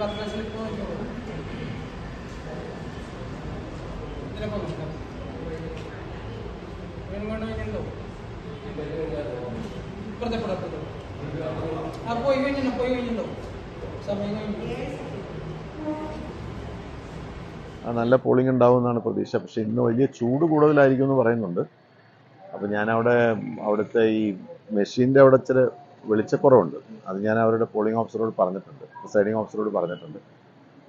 പത്ര സ്ലിപ്പ് നോക്കിക്കോളൂ ഇതിലൊക്കെ നോക്കാം. വേണം കഴിഞ്ഞിട്ടുണ്ടോ ഇപ്പുറത്തെ കൂടെ അപ്പുറത്തെ ആ പോയി കഴിഞ്ഞോ പോയി കഴിഞ്ഞോ സമയം കഴിഞ്ഞു നല്ല പോളിംഗ് ഉണ്ടാവും എന്നാണ് പ്രതീക്ഷ. പക്ഷെ ഇന്ന് വലിയ ചൂട് കൂടുതലായിരിക്കും എന്ന് പറയുന്നുണ്ട്. അപ്പോൾ അവിടെ അവിടുത്തെ ഈ മെഷീന്റെ അവിടെ ചില വെളിച്ചക്കുറവുണ്ട്. അത് ഞാൻ അവരുടെ പോളിംഗ് ഓഫീസറോട് പറഞ്ഞിട്ടുണ്ട്. പ്രിസൈഡിങ് ഓഫീസറോട് പറഞ്ഞിട്ടുണ്ട്.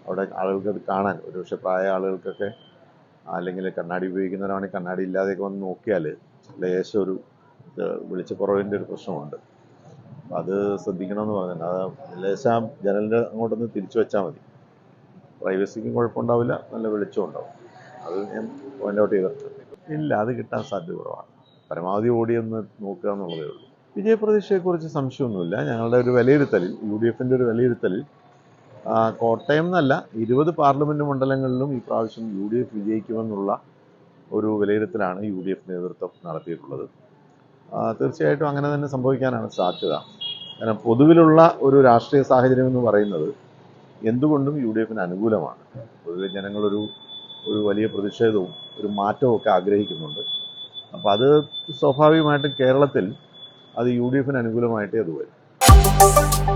അവിടെ ആളുകൾക്ക് അത് കാണാൻ. ഒരു പക്ഷേ പ്രായ ആളുകൾക്കൊക്കെ അല്ലെങ്കിൽ കണ്ണാടി ഉപയോഗിക്കുന്നവരാണെങ്കിൽ കണ്ണാടി ഇല്ലാതെയൊക്കെ വന്ന് നോക്കിയാൽ ലേശം ഒരു വെളിച്ചക്കുറവിന്റെ ഒരു പ്രശ്നമുണ്ട്. അത് ശ്രദ്ധിക്കണമെന്ന് പറഞ്ഞിട്ടുണ്ട്. അത് ലേശം ജനലിന്റെ അങ്ങോട്ടൊന്ന് തിരിച്ചു വെച്ചാൽ മതി. പ്രൈവസിക്കും കുഴപ്പമുണ്ടാവില്ല. നല്ല വെളിച്ചം ഉണ്ടാവും. അത് ഞാൻ പോയിന്റ് ഔട്ട് ചെയ്തിട്ടുണ്ട് ഇല്ല അത് കിട്ടാൻ സാധ്യത കുറവാണ്. പരമാവധി ഓടിയൊന്ന് നോക്കുക എന്നുള്ളതേ ഉള്ളൂ. വിജയപ്രതീക്ഷയെക്കുറിച്ച് സംശയമൊന്നുമില്ല. ഞങ്ങളുടെ ഒരു വിലയിരുത്തലിൽ യു ഡി എഫിന്റെ ഒരു വിലയിരുത്തലിൽ കോട്ടയം എന്നല്ല ഇരുപത് പാർലമെന്റ് മണ്ഡലങ്ങളിലും ഈ പ്രാവശ്യം യു ഡി എഫ് വിജയിക്കുമെന്നുള്ള ഒരു വിലയിരുത്തലാണ് യു ഡി എഫ് നേതൃത്വം നടത്തിയിട്ടുള്ളത്. തീർച്ചയായിട്ടും അങ്ങനെ തന്നെ സംഭവിക്കാനാണ് സാധ്യത. കാരണം പൊതുവിലുള്ള ഒരു രാഷ്ട്രീയ സാഹചര്യം എന്ന് പറയുന്നത് എന്തുകൊണ്ടും യു ഡി എഫിന് അനുകൂലമാണ്. പൊതുവെ ജനങ്ങളൊരു ഒരു വലിയ പ്രതിഷേധവും ഒരു മാറ്റവും ഒക്കെ ആഗ്രഹിക്കുന്നുണ്ട്. അപ്പോൾ അത് സ്വാഭാവികമായിട്ടും കേരളത്തിൽ അത് യു ഡി എഫിന് അനുകൂലമായിട്ടേ അത് വരും.